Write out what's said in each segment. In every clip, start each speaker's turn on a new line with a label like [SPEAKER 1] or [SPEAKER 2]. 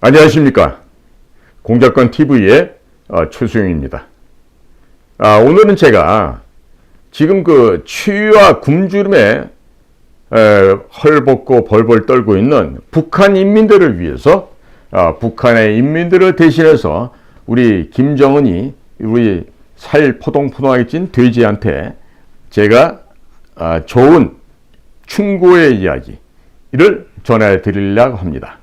[SPEAKER 1] 안녕하십니까. 공작권 TV의 어, 최수영입니다. 아, 오늘은 제가 지금 그 추위와 굶주림에 에, 헐벗고 벌벌 떨고 있는 북한 인민들을 위해서 아, 북한의 인민들을 대신해서 우리 김정은이 우리 살 포동포동하게 찐 돼지한테 제가 아, 좋은 충고의 이야기를 전해 드리려고 합니다.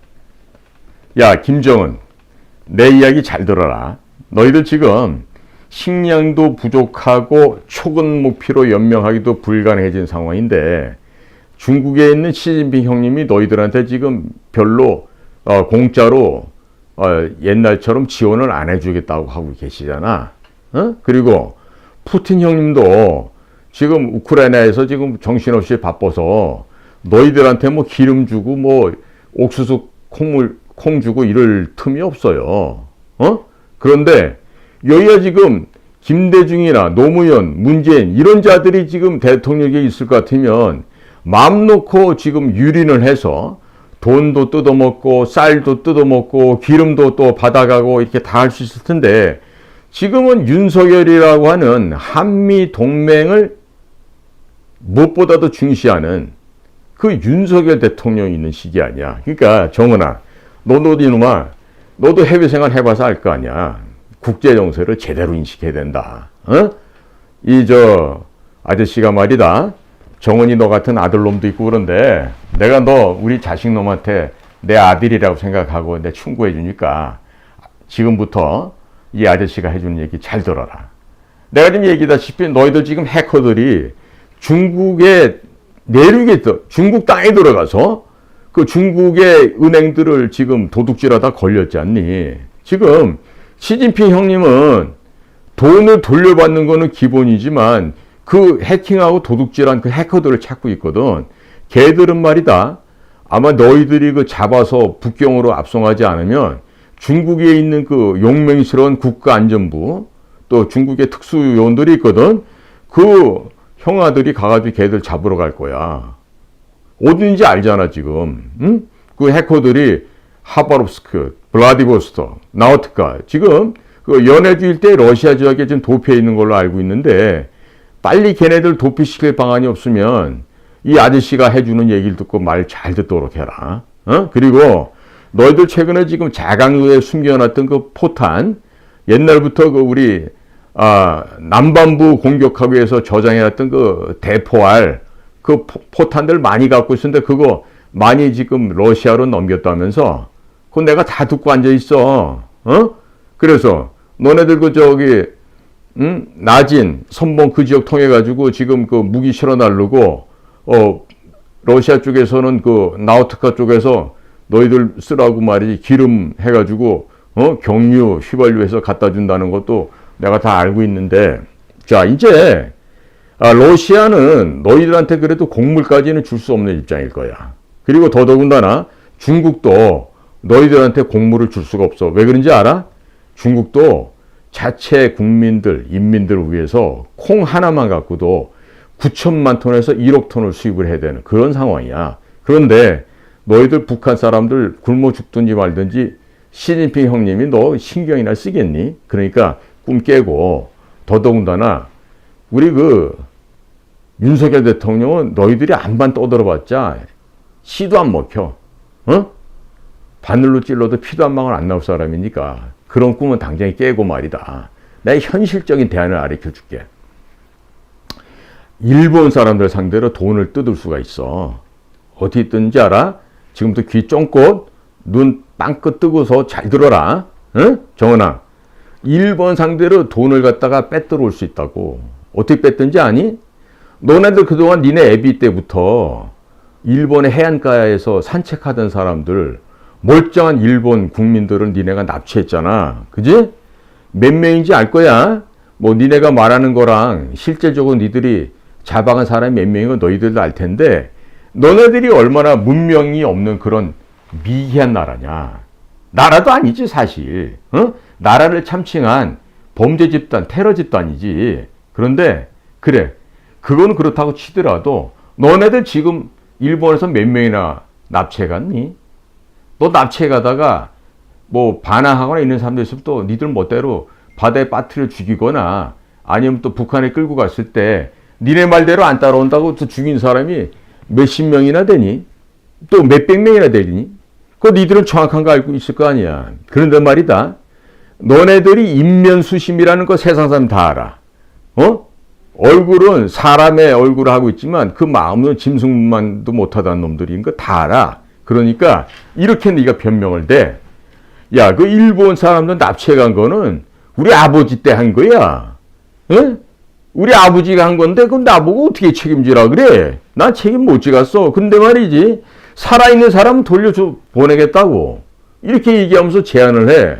[SPEAKER 1] 야, 김정은, 내 이야기 잘 들어라. 너희들 지금 식량도 부족하고 초근 목표로 연명하기도 불가능해진 상황인데 중국에 있는 시진핑 형님이 너희들한테 지금 별로 어, 공짜로 어, 옛날처럼 지원을 안 해주겠다고 하고 계시잖아. 어? 그리고 푸틴 형님도 지금 우크라이나에서 지금 정신없이 바빠서 너희들한테 뭐 기름 주고 뭐 옥수수 콩물 콩 주고 이럴 틈이 없어요. 어? 그런데 여기가 지금 김대중이나 노무현, 문재인 이런 자들이 지금 대통령에 있을 것 같으면 마음 놓고 지금 유린을 해서 돈도 뜯어먹고 쌀도 뜯어먹고 기름도 또 받아가고 이렇게 다 할 수 있을 텐데 지금은 윤석열이라고 하는 한미 동맹을 무엇보다도 중시하는 그 윤석열 대통령이 있는 시기 아니야. 그러니까 정은아, 너도 이놈아, 너도 해외 생활 해봐서 알 거 아니야. 국제 정세를 제대로 인식해야 된다. 어? 이 저 아저씨가 말이다. 정은이 너 같은 아들놈도 있고 그런데 내가 너 우리 자식놈한테 내 아들이라고 생각하고 내 충고해 주니까 지금부터 이 아저씨가 해주는 얘기 잘 들어라. 내가 지금 얘기다시피 너희들 지금 해커들이 중국의 내륙에 있 중국 땅에 들어가서 그 중국의 은행들을 지금 도둑질하다 걸렸지 않니? 지금 시진핑 형님은 돈을 돌려받는 거는 기본이지만 그 해킹하고 도둑질한 그 해커들을 찾고 있거든. 걔들은 말이다. 아마 너희들이 그 잡아서 북경으로 압송하지 않으면 중국에 있는 그 용맹스러운 국가안전부 또 중국의 특수요원들이 있거든. 그 형아들이 가가지고 걔들 잡으러 갈 거야. 어딘지 알잖아 지금. 응? 그 해커들이 하바롭스크, 블라디보스토, 나우트카 지금 그 연해주일 때 러시아 지역에 지금 도피해 있는 걸로 알고 있는데 빨리 걔네들 도피시킬 방안이 없으면 이 아저씨가 해주는 얘기를 듣고 말 잘 듣도록 해라. 어? 그리고 너희들 최근에 지금 자강도에 숨겨놨던 그 포탄 옛날부터 그 우리 아, 남반부 공격하기 위해서 저장해놨던 그 대포알 그 포탄들 많이 갖고 있었는데 그거 많이 지금 러시아로 넘겼다면서 그거 내가 다 듣고 앉아 있어. 어? 그래서 너네들 그 저기 응? 나진 선봉 그 지역 통해 가지고 지금 그 무기 실어 날르고 어 러시아 쪽에서는 그 나우트카 쪽에서 너희들 쓰라고 말이지 기름 해 가지고 어 경유 휘발유해서 갖다 준다는 것도 내가 다 알고 있는데 자 이제 아, 러시아는 너희들한테 그래도 곡물까지는 줄 수 없는 입장일 거야. 그리고 더더군다나 중국도 너희들한테 곡물을 줄 수가 없어. 왜 그런지 알아? 중국도 자체 국민들, 인민들을 위해서 콩 하나만 갖고도 9천만 톤에서 1억 톤을 수입을 해야 되는 그런 상황이야. 그런데 너희들 북한 사람들 굶어 죽든지 말든지 시진핑 형님이 너 신경이나 쓰겠니? 그러니까 꿈 깨고 더더군다나 우리 그 윤석열 대통령은 너희들이 안반 떠들어봤자 씨도 안 먹혀. 어? 바늘로 찔러도 피도 한 방울 안 나올 사람이니까 그런 꿈은 당장에 깨고 말이다. 내가 현실적인 대안을 가르쳐 줄게. 일본 사람들 상대로 돈을 뜯을 수가 있어. 어디 뜯는지 알아? 지금부터 귀 쫑긋, 눈 빵긋 뜨고서 잘 들어라. 응? 정은아. 일본 상대로 돈을 갖다가 빼들어올 수 있다고. 어떻게 뺐든지 아니? 너네들 그동안 니네 애비 때부터 일본의 해안가에서 산책하던 사람들, 멀쩡한 일본 국민들을 니네가 납치했잖아. 그지? 몇 명인지 알 거야? 뭐 니네가 말하는 거랑 실제적으로 니들이 잡아간 사람이 몇 명인 건 너희들도 알 텐데 너네들이 얼마나 문명이 없는 그런 미개한 나라냐. 나라도 아니지 사실. 어? 나라를 참칭한 범죄 집단, 테러 집단이지. 그런데 그래. 그건 그렇다고 치더라도 너네들 지금 일본에서 몇 명이나 납치해 갔니? 너 납치해 가다가 뭐 반항하거나 있는 사람들 있으면 또 니들 멋대로 바다에 빠뜨려 죽이거나 아니면 또 북한에 끌고 갔을 때 니네 말대로 안 따라온다고 또 죽인 사람이 몇십 명이나 되니? 또 몇백 명이나 되니? 그 니들은 정확한 거 알고 있을 거 아니야. 그런데 말이다. 너네들이 인면수심이라는 거 세상 사람 다 알아. 어? 얼굴은 사람의 얼굴을 하고 있지만 그 마음은 짐승만도 못하다는 놈들인 거 다 알아. 그러니까 이렇게 네가 변명을 대. 야, 그 일본 사람들 납치해 간 거는 우리 아버지 때 한 거야. 예? 우리 아버지가 한 건데 그럼 나보고 어떻게 책임지라 그래? 난 책임 못 지갔어. 근데 말이지 살아있는 사람 돌려줘 보내겠다고 이렇게 얘기하면서 제안을 해.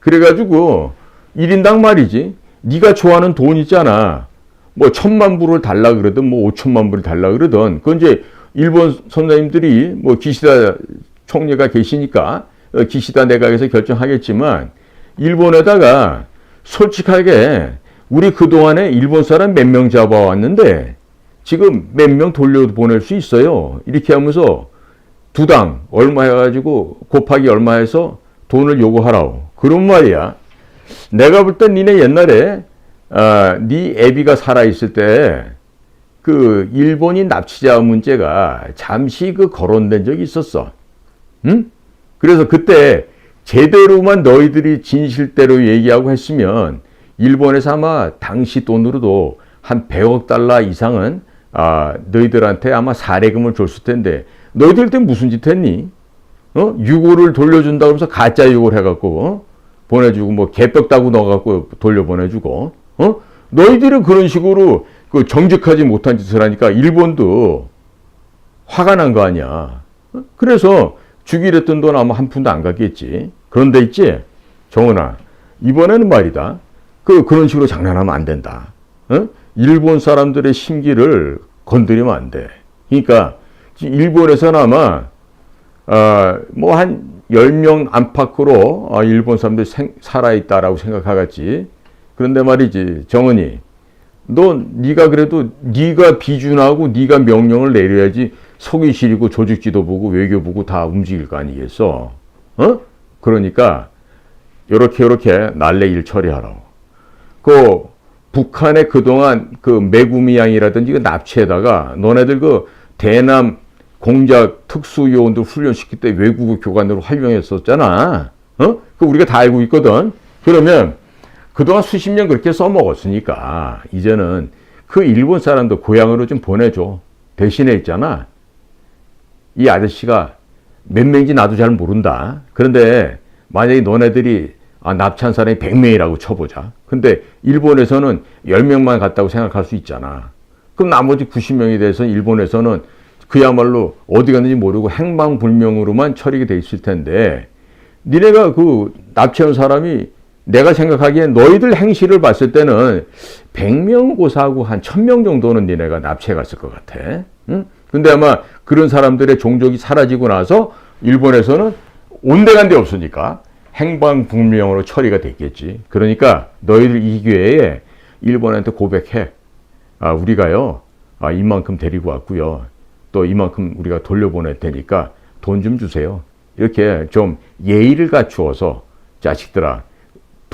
[SPEAKER 1] 그래가지고 1인당 말이지 네가 좋아하는 돈 있잖아. 뭐 천만 불을 달라 그러든 뭐 오천만 불을 달라 그러든 그건 이제 일본 선생님들이 뭐 기시다 총리가 계시니까 어, 기시다 내각에서 결정하겠지만 일본에다가 솔직하게 우리 그동안에 일본 사람 몇 명 잡아왔는데 지금 몇 명 돌려보낼 수 있어요. 이렇게 하면서 두 당 얼마 해가지고 곱하기 얼마 해서 돈을 요구하라고. 그런 말이야. 내가 볼 땐 니네 옛날에 아, 네 애비가 살아있을 때 그 일본인 납치자 문제가 잠시 그 거론된 적이 있었어. 응? 그래서 그때 제대로만 너희들이 진실대로 얘기하고 했으면 일본에서 아마 당시 돈으로도 한 100억 달러 이상은 아, 너희들한테 아마 사례금을 줬을 텐데 너희들 때 무슨 짓 했니? 어? 유고를 돌려준다 그러면서 가짜 유고를 해갖고 어? 보내주고 뭐 개떡 따고 넣어갖고 돌려보내주고 어? 너희들은 그런 식으로 그 정직하지 못한 짓을 하니까 일본도 화가 난 거 아니야. 어? 그래서 주기로 했던 돈 아마 한 푼도 안 갔겠지. 그런데 있지, 정은아, 이번에는 말이다. 그, 그런 식으로 장난하면 안 된다. 어? 일본 사람들의 심기를 건드리면 안 돼. 그러니까, 일본에서는 아마, 아, 뭐, 한 10명 안팎으로 아, 일본 사람들이 생, 살아있다라고 생각하겠지. 그런데 말이지, 정은이, 너, 네가 그래도 네가 비준하고 네가 명령을 내려야지 속이 시리고 조직 지도부고 외교부고 다 움직일 거 아니겠어? 어? 그러니까 요렇게 요렇게 날래 일 처리하라고. 그 북한의 그동안 그 매구미 양이라든지 그 납치에다가 너네들 그 대남 공작 특수요원들 훈련시킬 때 외국어 교관으로 활용했었잖아. 어? 그 우리가 다 알고 있거든. 그러면 그동안 수십 년 그렇게 써먹었으니까 이제는 그 일본 사람도 고향으로 좀 보내줘. 대신에 있잖아. 이 아저씨가 몇 명인지 나도 잘 모른다. 그런데 만약에 너네들이 아, 납치한 사람이 100명이라고 쳐보자. 근데 일본에서는 10명만 갔다고 생각할 수 있잖아. 그럼 나머지 90명이 돼서 일본에서는 그야말로 어디 갔는지 모르고 행방불명으로만 처리가 돼 있을 텐데 니네가 그 납치한 사람이 내가 생각하기엔 너희들 행실을 봤을 때는 100명 고사하고 한 1000명 정도는 니네가 납치해 갔을 것 같아. 응? 근데 아마 그런 사람들의 종족이 사라지고 나서 일본에서는 온데간데 없으니까 행방불명으로 처리가 됐겠지. 그러니까 너희들 이 기회에 일본한테 고백해. 아, 우리가요, 아, 이만큼 데리고 왔고요. 또 이만큼 우리가 돌려보낼 테니까 돈 좀 주세요. 이렇게 좀 예의를 갖추어서 자식들아,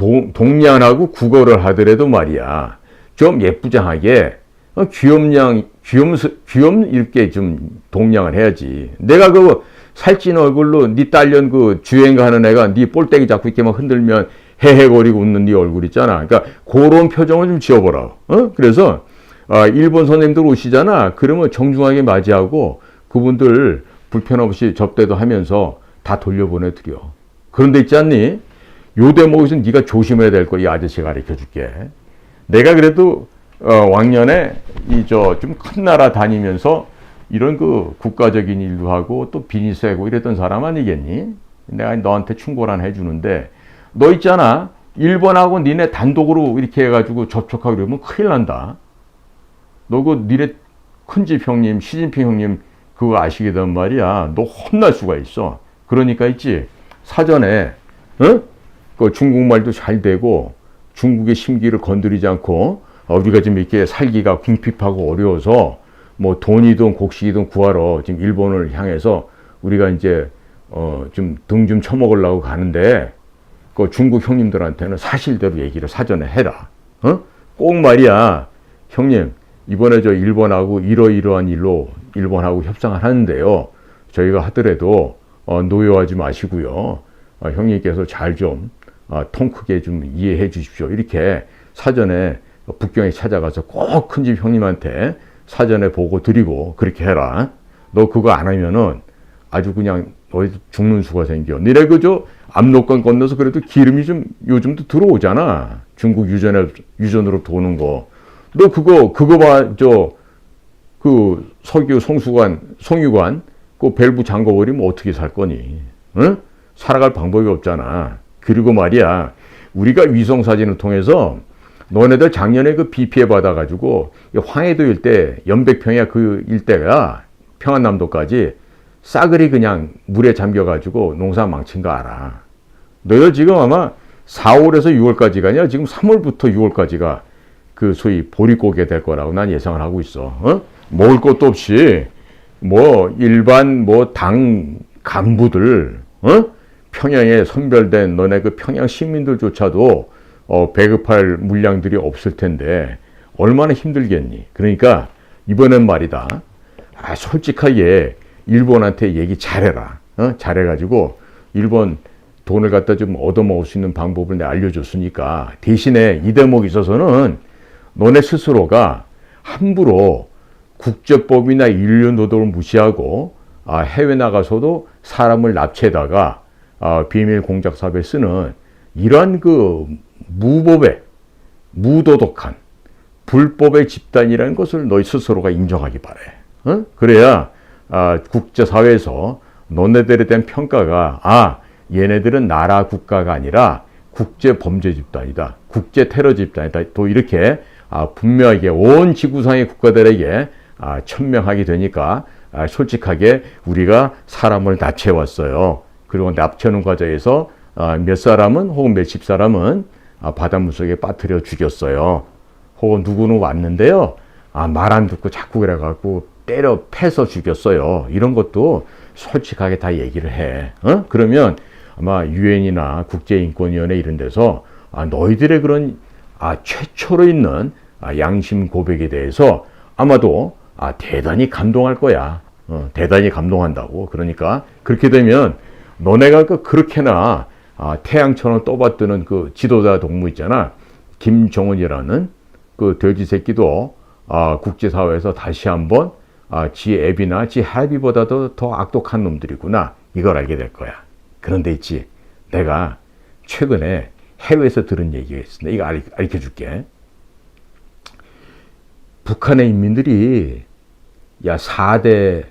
[SPEAKER 1] 동, 동양하고 국어를 하더라도 말이야. 좀 예쁘장하게 어, 귀염냥 귀염 귀염 이렇게 좀 동양을 해야지. 내가 그 살찐 얼굴로 네 딸년 그 주행 가는 애가 네 볼때기 잡고 이렇게 막 흔들면 헤헤거리고 웃는 네 얼굴 있잖아. 그러니까 그런 표정을 좀 지어보라. 어? 그래서 아, 일본 선생님들 오시잖아. 그러면 정중하게 맞이하고 그분들 불편 없이 접대도 하면서 다 돌려보내 드려. 그런데 있지 않니? 요 대목에서 네가 조심해야 될 거 이 아저씨가 가르쳐 줄게. 내가 그래도 어, 왕년에 이 저 좀 큰 나라 다니면서 이런 그 국가적인 일도 하고 또 비니 세고 이랬던 사람 아니겠니? 내가 너한테 충고란 해주는데 너 있잖아 일본하고 니네 단독으로 이렇게 해가지고 접촉하고 그러면 큰일 난다. 너 그 니네 큰집 형님 시진핑 형님 그거 아시게 된 말이야. 너 혼날 수가 있어. 그러니까 있지 사전에 어? 그 중국말도 잘 되고 중국의 심기를 건드리지 않고 어, 우리가 지금 이렇게 살기가 궁핍하고 어려워서 뭐 돈이든 곡식이든 구하러 지금 일본을 향해서 우리가 이제 어, 좀등좀 쳐먹으려고 가는데 그 중국 형님들한테는 사실대로 얘기를 사전에 해라. 어? 꼭 말이야. 형님, 이번에 저 일본하고 이러이러한 일로 일본하고 협상을 하는데요. 저희가 하더라도 어, 노여하지 마시고요. 어, 형님께서 잘 좀 어, 통 크게 좀 이해해 주십시오. 이렇게 사전에 북경에 찾아가서 꼭 큰 집 형님한테 사전에 보고 드리고 그렇게 해라. 너 그거 안 하면은 아주 그냥 너희 죽는 수가 생겨. 니네 그저 압록강 건너서 그래도 기름이 좀 요즘도 들어오잖아. 중국 유전에 유전으로 도는 거. 너 그거 그거 봐 저 그 석유 송수관 송유관 그 밸브 잠궈버리면 어떻게 살 거니? 응? 살아갈 방법이 없잖아. 그리고 말이야 우리가 위성 사진을 통해서 너네들 작년에 그비 피해 받아가지고 황해도 일대 연백평야 그 일대가 평안남도까지 싸그리 그냥 물에 잠겨가지고 농사 망친 거 알아. 너희들 지금 아마 4월에서 6월까지가 아니라 지금 3월부터 6월까지가 그 소위 보릿고개 될 거라고 난 예상을 하고 있어. 어? 먹을 것도 없이 뭐 일반 뭐 당 간부들 어? 평양에 선별된 너네 그 평양 시민들조차도 어, 배급할 물량들이 없을 텐데 얼마나 힘들겠니? 그러니까 이번엔 말이다. 아, 솔직하게 일본한테 얘기 잘해라. 어? 잘해가지고 일본 돈을 갖다 좀 얻어먹을 수 있는 방법을 내가 알려줬으니까 대신에 이 대목에 있어서는 너네 스스로가 함부로 국제법이나 인류 노동을 무시하고 아, 해외 나가서도 사람을 납치해다가 아, 비밀 공작 사업에 쓰는 이러한 그 무법의 무도덕한 불법의 집단이라는 것을 너희 스스로가 인정하기 바래. 어? 그래야 아, 국제사회에서 너네들에 대한 평가가 아 얘네들은 나라 국가가 아니라 국제 범죄 집단이다, 국제 테러 집단이다. 또 이렇게 아, 분명하게 온 지구상의 국가들에게 아, 천명하게 되니까 아, 솔직하게 우리가 사람을 납치해 왔어요. 그리고 납치하는 과정에서 아, 몇 사람은 혹은 몇십 사람은 아, 바닷물 속에 빠뜨려 죽였어요. 혹은 누구는 왔는데요. 아, 말 안 듣고 자꾸 그래갖고 때려 패서 죽였어요. 이런 것도 솔직하게 다 얘기를 해. 어? 그러면 아마 유엔이나 국제인권위원회 이런 데서 아, 너희들의 그런 아, 최초로 있는 아, 양심 고백에 대해서 아마도 아, 대단히 감동할 거야. 어, 대단히 감동한다고. 그러니까 그렇게 되면 너네가 그 그렇게나 아, 태양처럼 떠받드는 그 지도자 동무 있잖아. 김정은이라는 그 돼지 새끼도 아, 국제사회에서 다시 한번 아, 지 앱이나 지 할비보다도 더 악독한 놈들이구나. 이걸 알게 될 거야. 그런데 있지. 내가 최근에 해외에서 들은 얘기가 있어. 이거 알려 줄게. 북한의 인민들이 야 4대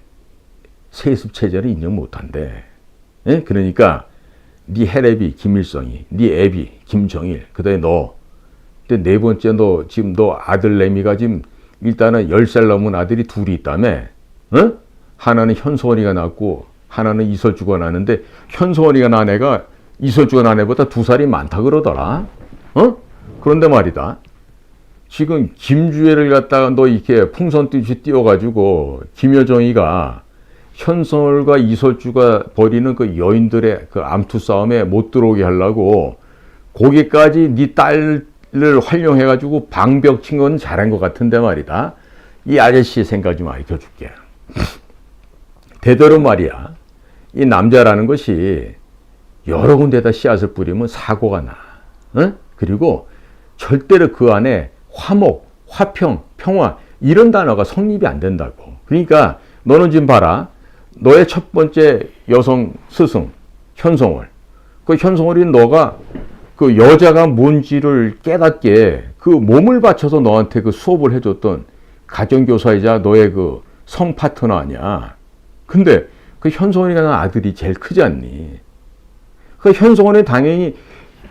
[SPEAKER 1] 세습 체제를 인정 못한대. 예? 그러니까 네 해랩이 김일성이, 네 앱이 김정일, 그다음에 너. 근데 네 번째 너 지금 너 아들 레미가 지금 일단은 10살 넘은 아들이 둘이 있다며. 어? 하나는 현소원이가 낳고 하나는 이설주가 낳는데 현소원이가 낳은 애가 이설주가 낳은 애보다 두 살이 많다 그러더라. 어? 그런데 말이다. 지금 김주애를 갖다가 너 이렇게 풍선 뛰듯이 띄워가지고 김여정이가 현설과 이설주가 벌이는 그 여인들의 그 암투 싸움에 못 들어오게 하려고 거기까지 네 딸을 활용해 가지고 방벽 친 건 잘한 것 같은데 말이다. 이 아저씨 생각 좀 알려 줄게. 대대로 말이야. 이 남자라는 것이 여러 군데다 씨앗을 뿌리면 사고가 나. 어? 그리고 절대로 그 안에 화목, 화평, 평화 이런 단어가 성립이 안 된다고. 그러니까 너는 지금 봐라. 너의 첫 번째 여성 스승 현성월. 그 현성월이 너가 그 여자가 뭔지를 깨닫게 그 몸을 바쳐서 너한테 그 수업을 해줬던 가정교사이자 너의 그 성 파트너 아니야. 근데 그 현성원이라는 아들이 제일 크지 않니? 그 현성원은 당연히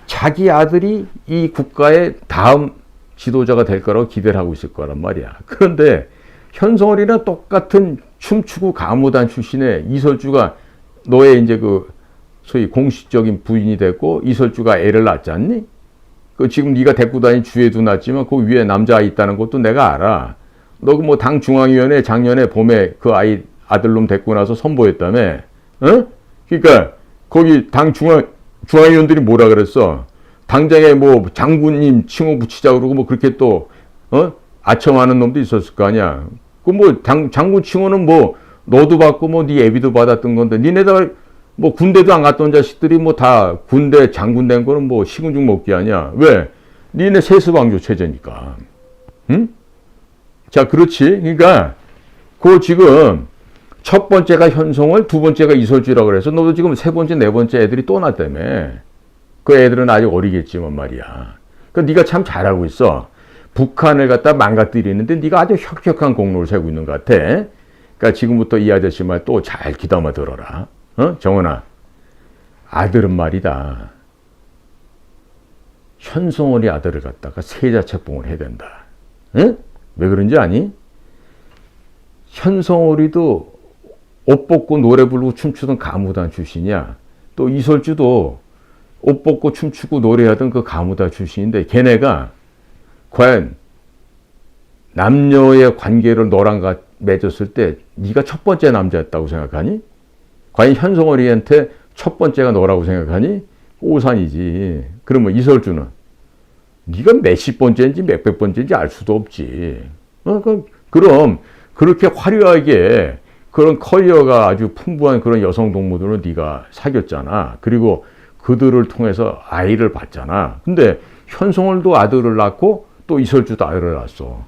[SPEAKER 1] 자기 아들이 이 국가의 다음 지도자가 될 거라고 기대를 하고 있을 거란 말이야. 그런데 현성원이랑 똑같은 춤추고 가무단 출신의 이설주가 너의 이제 그 소위 공식적인 부인이 됐고 이설주가 애를 낳지 않니? 그 지금 네가 데리고 다닌 주애도 낳지만 그 위에 남자아이 있다는 것도 내가 알아. 너 그 뭐 당 중앙위원회 작년에 봄에 그 아이 아들놈 데리고 나서 선보였다며? 어? 그러니까 거기 당 중앙 중앙위원들이 뭐라 그랬어? 당장에 뭐 장군님 칭호 붙이자 그러고 뭐 그렇게 또 어? 아첨하는 놈도 있었을 거 아니야. 그 뭐 장군 칭호는 뭐 너도 받고 뭐 네 애비도 받았던 건데 니네들 뭐 군대도 안 갔던 자식들이 뭐 다 군대 장군 된 거는 뭐 식은죽 먹기 아니야. 왜? 니네 세습왕조 체제니까. 응? 자, 그렇지. 그러니까 그 지금 첫 번째가 현송을, 두 번째가 이설주라고 그래서 너도 지금 세 번째, 네 번째 애들이 또 났다며. 그 애들은 아직 어리겠지만 말이야. 그 네가 참 잘하고 있어. 북한을 갖다 망가뜨리는데 네가 아주 혁혁한 공로를 세우고 있는 것 같아. 그러니까 지금부터 이 아저씨 말 또 잘 귀담아 들어라. 어? 정원아. 아들은 말이다. 현송월이 아들을 갖다가 세자 책봉을 해야 된다. 응? 왜 그런지 아니? 현송월이도 옷 벗고 노래 부르고 춤추던 가무단 출신이야. 또 이설주도 옷 벗고 춤추고 노래하던 그 가무단 출신인데 걔네가 과연 남녀의 관계를 너랑 가- 맺었을 때 네가 첫 번째 남자였다고 생각하니? 과연 현송월이한테 첫 번째가 너라고 생각하니? 오산이지. 그러면 이설주는 네가 몇십 번째인지 몇백 번째인지 알 수도 없지. 어, 그, 그럼 그렇게 화려하게 그런 커리어가 아주 풍부한 그런 여성 동무들을 네가 사귀었잖아. 그리고 그들을 통해서 아이를 봤잖아. 근데 현송월도 아들을 낳고 또 이설주도 낳았어.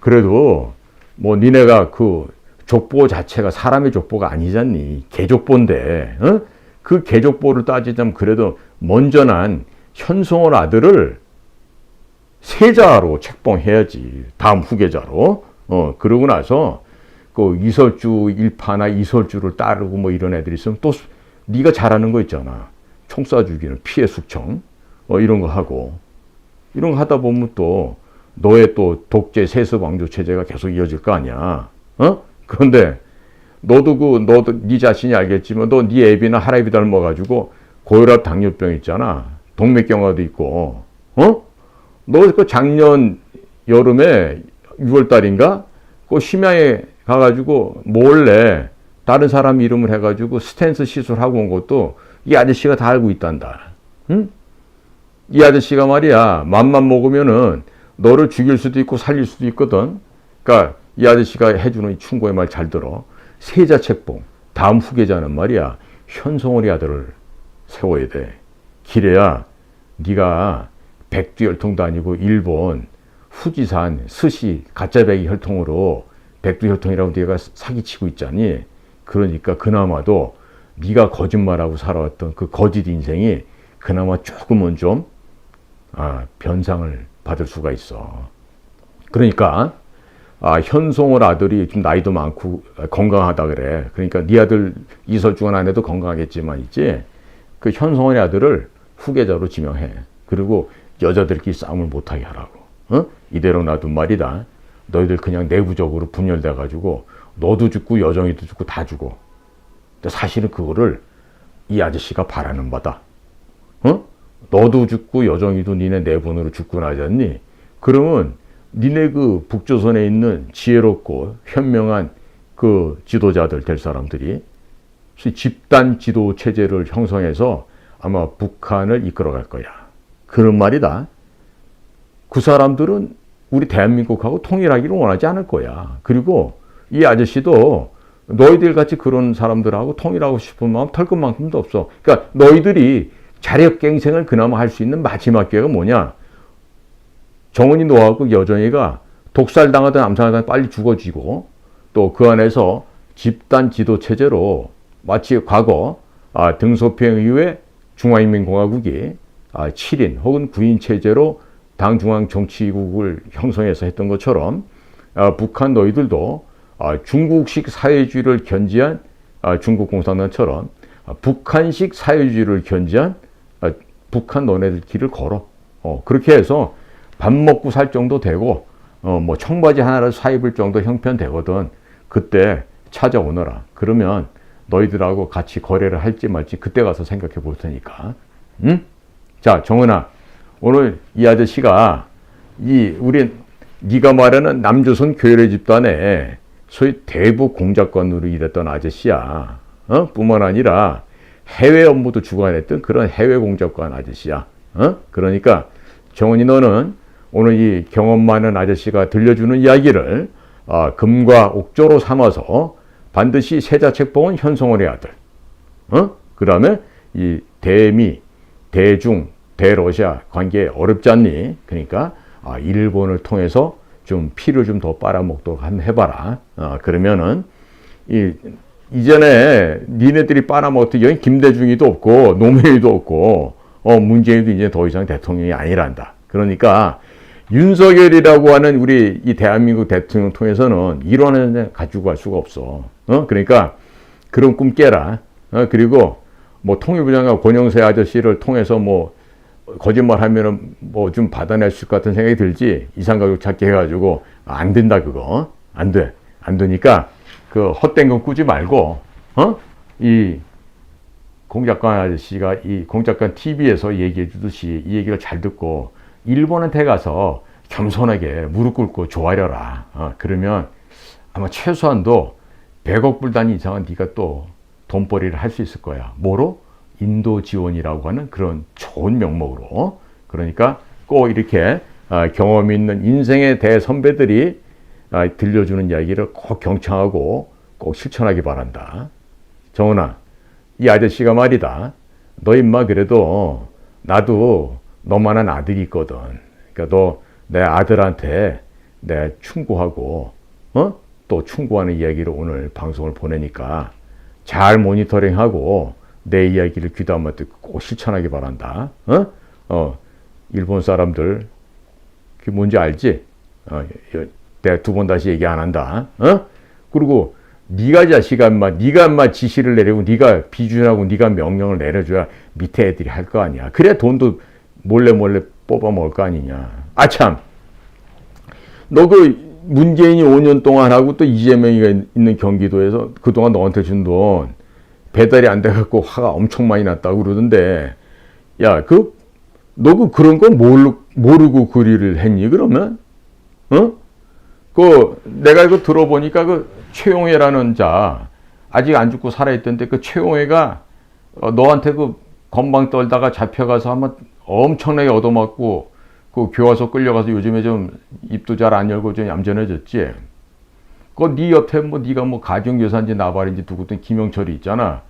[SPEAKER 1] 그래도 뭐 니네가 그 족보 자체가 사람의 족보가 아니잖니. 개족보인데, 어? 그 개족보를 따지자면 그래도 먼저 난 현송월 아들을 세자로 책봉해야지. 다음 후계자로. 어, 그러고 나서 그 이설주 일파나 이설주를 따르고 뭐 이런 애들이 있으면 또 네가 잘하는 거 있잖아. 총쏴 죽이는 피해 숙청. 어, 이런 거 하고. 이런 거 하다 보면 또 너의 또 독재 세습 왕조 체제가 계속 이어질 거 아니야. 어? 그런데 너도 그 너도 네 자신이 알겠지만 너 네 애비나 할아비 닮아가지고 고혈압 당뇨병 있잖아. 동맥경화도 있고. 어? 너 그 작년 여름에 6월 달인가 그 심야에 가가지고 몰래 다른 사람 이름을 해가지고 스탠스 시술하고 온 것도 이 아저씨가 다 알고 있단다. 응? 이 아저씨가 말이야 맘만 먹으면은 너를 죽일 수도 있고 살릴 수도 있거든. 그러니까 이 아저씨가 해주는 이 충고의 말 잘 들어. 세자 책봉 다음 후계자는 말이야 현송월이 아들을 세워야 돼. 기래야 네가 백두 혈통도 아니고 일본 후지산 스시 가짜배기 혈통으로 백두 혈통이라고 네가 사기치고 있잖니. 그러니까 그나마도 네가 거짓말하고 살아왔던 그 거짓 인생이 그나마 조금은 좀 아, 변상을 받을 수가 있어. 그러니까 아, 현송월 아들이 좀 나이도 많고 건강하다 그래. 그러니까 네 아들 이설중은 아내도 건강하겠지만 있지. 그 현송월의 아들을 후계자로 지명해. 그리고 여자들끼리 싸움을 못하게 하라고. 어? 이대로 놔둔 말이다. 너희들 그냥 내부적으로 분열돼 가지고 너도 죽고 여정이도 죽고 다 죽어. 근데 사실은 그거를 이 아저씨가 바라는 바다. 어? 너도 죽고 여정이도 니네 내분으로 죽고 나잖니? 그러면 니네 그 북조선에 있는 지혜롭고 현명한 그 지도자들 될 사람들이 집단 지도 체제를 형성해서 아마 북한을 이끌어갈 거야. 그런 말이다. 그 사람들은 우리 대한민국하고 통일하기를 원하지 않을 거야. 그리고 이 아저씨도 너희들 같이 그런 사람들하고 통일하고 싶은 마음 털끝만큼도 없어. 그러니까 너희들이 자력갱생을 그나마 할 수 있는 마지막 기회가 뭐냐? 정원이 노하고 여정이가 독살당하든 암살하든 빨리 죽어지고 또 그 안에서 집단 지도 체제로 마치 과거 아, 등소평 이후에 중화인민공화국이 아, 7인 혹은 9인 체제로 당중앙 정치국을 형성해서 했던 것처럼 아, 북한 너희들도 아, 중국식 사회주의를 견지한 아, 중국 공산당처럼 아, 북한식 사회주의를 견지한 아, 북한 너네들 길을 걸어. 어, 그렇게 해서 밥 먹고 살 정도 되고 어, 뭐 청바지 하나를 사 입을 정도 형편 되거든. 그때 찾아오너라. 그러면 너희들하고 같이 거래를 할지 말지 그때 가서 생각해 볼 테니까. 응? 자, 정은아. 오늘 이 아저씨가 이 우리 네가 말하는 남조선 교열의 집단에 소위 대북 공작관으로 일했던 아저씨야. 어? 뿐만 아니라 해외 업무도 주관했던 그런 해외 공작관 아저씨야. 어? 그러니까 정원이 너는 오늘 이 경험 많은 아저씨가 들려주는 이야기를 아, 금과 옥조로 삼아서 반드시 세자책 봉은 현송을 해야 돼. 어? 그 다음에 이 대미, 대중, 대러시아 관계 어렵지 않니? 그러니까 아, 일본을 통해서 좀 피를 좀 더 빨아먹도록 한번 해봐라. 어, 그러면은 이 이전에 니네들이 빨아먹었던 김대중이도 없고 노무현이도 없고 어 문재인도 이제 더 이상 대통령이 아니란다. 그러니까 윤석열이라고 하는 우리 이 대한민국 대통령 통해서는 이론을 가지고 갈 수가 없어. 어 그러니까 그런 꿈 깨라. 어 그리고 뭐 통일부 장관 권영세 아저씨를 통해서 뭐 거짓말 하면은 뭐 좀 받아낼 수 있을 것 같은 생각이 들지 이상가족 찾기 해가지고 안 된다 그거 안 돼. 안 되니까 그 헛된 건 꾸지 말고 어 이 공작관 아저씨가 이 공작관 TV에서 얘기해 주듯이 이 얘기를 잘 듣고 일본한테 가서 겸손하게 무릎 꿇고 조아려라. 어, 그러면 아마 최소한도 100억 불 단위 이상은 네가 또 돈벌이를 할 수 있을 거야. 뭐로? 인도 지원이라고 하는 그런 좋은 명목으로. 그러니까 꼭 이렇게 아, 경험 있는 인생의 대선배들이 아, 들려주는 이야기를 꼭 경청하고 꼭 실천하기 바란다. 정훈아, 이 아저씨가 말이다. 너 임마 그래도 나도 너만한 아들이 있거든. 그러니까 너 내 아들한테 내 충고하고 어? 또 충고하는 이야기를 오늘 방송을 보내니까 잘 모니터링하고 내 이야기를 귀담아 듣고 꼭 실천하기 바란다. 어? 어, 일본 사람들 그게 뭔지 알지? 어, 내가 두 번 다시 얘기 안 한다. 어? 그리고 네가 자식아 인마 네가 인마 지시를 내리고 네가 비준하고 네가 명령을 내려줘야 밑에 애들이 할 거 아니야. 그래 돈도 몰래 몰래 뽑아 먹을 거 아니냐. 아참, 너 그 문재인이 5년 동안 하고 또 이재명이가 있는 경기도에서 그동안 너한테 준 돈 배달이 안 돼 갖고 화가 엄청 많이 났다고 그러던데, 야, 그, 너그 그런 거 모르, 모르고 그리를 했니, 그러면? 어? 그, 내가 이거 들어보니까 그 최용해라는 자, 아직 안 죽고 살아있던데 그 최용해가 어, 너한테 그 건방 떨다가 잡혀가서 한번 엄청나게 얻어맞고 그 교화소 끌려가서 요즘에 좀 입도 잘 안 열고 좀 얌전해졌지. 그네 옆에 뭐 네가 뭐 가정교사인지 나발인지 누구든 김영철이 있잖아.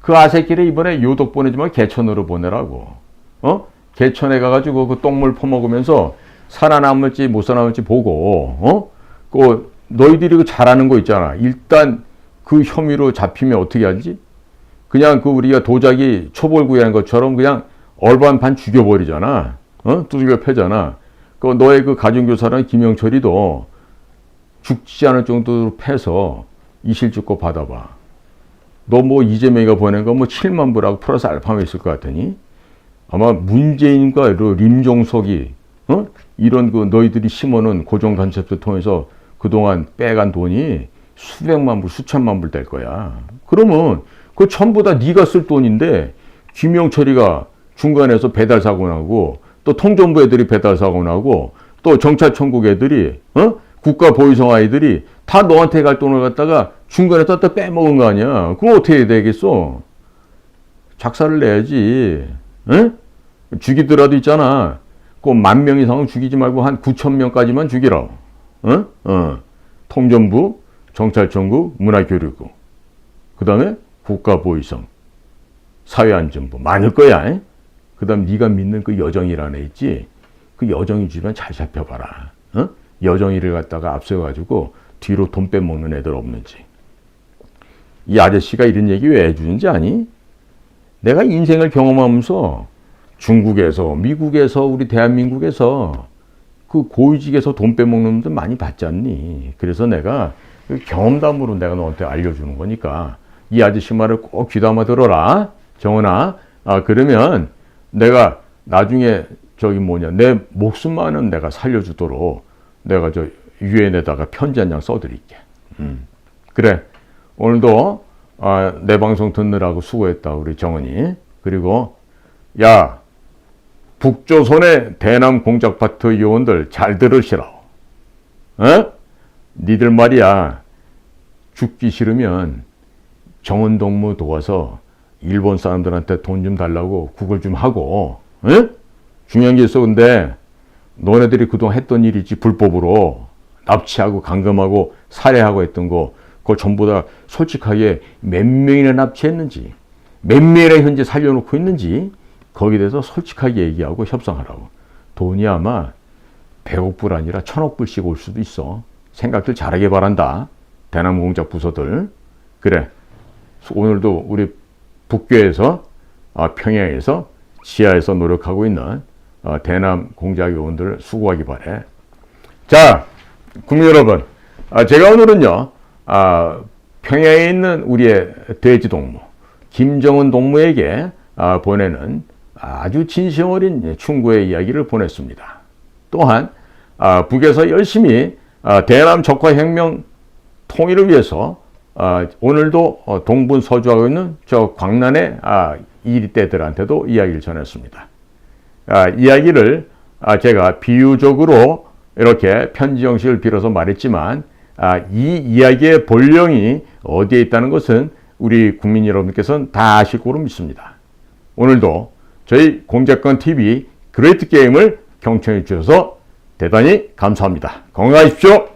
[SPEAKER 1] 그 아새끼를 이번에 요독 보내지 말 개천으로 보내라고. 어? 개천에 가가지고 그 똥물 퍼먹으면서 살아남을지 못 살아남을지 보고 어? 그 너희들이 그 잘하는 거 있잖아. 일단 그 혐의로 잡히면 어떻게 하지? 그냥 그 우리가 도자기 초벌구이하는 것처럼 그냥 얼반반 죽여버리잖아. 어? 두들겨 패잖아. 그 너의 그 가정교사랑 김영철이도 죽지 않을 정도로 패서 이실직고 받아봐. 너 뭐 이재명이가 보낸 거 뭐 7만 불하고 플러스 알파만 있을 것 같으니? 아마 문재인과 림종석이 어? 이런 그 너희들이 심어놓은 고정 간첩들 통해서 그동안 빼간 돈이 수백만 불, 수천만 불 될 거야. 그러면 그 전부 다 네가 쓸 돈인데 김영철이가 중간에서 배달 사고 나고 또 통정부 애들이 배달 사고 나고 또 경찰청국 애들이 어? 국가 보위성 아이들이 다 너한테 갈 돈을 갖다가 중간에 또 빼먹은 거 아니야. 그럼 어떻게 해야 되겠어? 작사를 내야지. 에? 죽이더라도 있잖아. 그 만 명 이상은 죽이지 말고 한 9천 명까지만 죽이라. 어? 어. 통전부, 경찰청국, 문화교육부. 그 다음에 국가보위성, 사회안전부. 많을 거야. 그 다음 네가 믿는 그 여정이라는 애 있지? 그 여정이 주변 잘 살펴봐라. 어? 여정이를 갖다가 앞세워가지고 뒤로 돈 빼먹는 애들 없는지. 이 아저씨가 이런 얘기 왜 해주는지 아니? 내가 인생을 경험하면서 중국에서, 미국에서, 우리 대한민국에서 그 고위직에서 돈 빼먹는 분들 많이 봤지 않니? 그래서 내가 그 경험담으로 내가 너한테 알려주는 거니까 이 아저씨 말을 꼭 귀담아 들어라. 정은아. 아, 그러면 내가 나중에 저기 뭐냐, 내 목숨만은 내가 살려주도록 내가 저 유엔에다가 편지 한 장 써드릴게. 음. 그래. 오늘도 아, 내 방송 듣느라고 수고했다, 우리 정은이. 그리고, 야, 북조선의 대남 공작파트 요원들 잘 들으시라. 어? 니들 말이야. 죽기 싫으면 정은동무 도와서 일본 사람들한테 돈 좀 달라고 구걸 좀 하고, 에? 중요한 게 있어. 근데 너네들이 그동안 했던 일이지 불법으로 납치하고 감금하고 살해하고 했던 거 그걸 전부 다 솔직하게 몇 명이나 납치했는지 몇 명이나 현재 살려놓고 있는지 거기에 대해서 솔직하게 얘기하고 협상하라고. 돈이 아마 100억 불 아니라 천억 불씩 올 수도 있어. 생각들 잘하게 바란다. 대나무 공작 부서들. 그래. 오늘도 우리 북교에서 아, 평양에서 지하에서 노력하고 있는 어, 대남 공작 요원들 수고하기 바래. 자, 국민 여러분, 아, 제가 오늘은요, 아, 평양에 있는 우리의 돼지 동무 김정은 동무에게 아, 보내는 아주 진심 어린 충고의 이야기를 보냈습니다. 또한 아, 북에서 열심히 아, 대남 적화 혁명 통일을 위해서 아, 오늘도 어, 동분 서주하고 있는 저 광란의 아, 이리떼들한테도 이야기를 전했습니다. 아, 이야기를 아, 제가 비유적으로 이렇게 편지 형식을 빌어서 말했지만 아, 이 이야기의 본령이 어디에 있다는 것은 우리 국민 여러분께서는 다 아실 거로 믿습니다. 오늘도 저희 공작권 TV 그레이트 게임을 경청해 주셔서 대단히 감사합니다. 건강하십시오.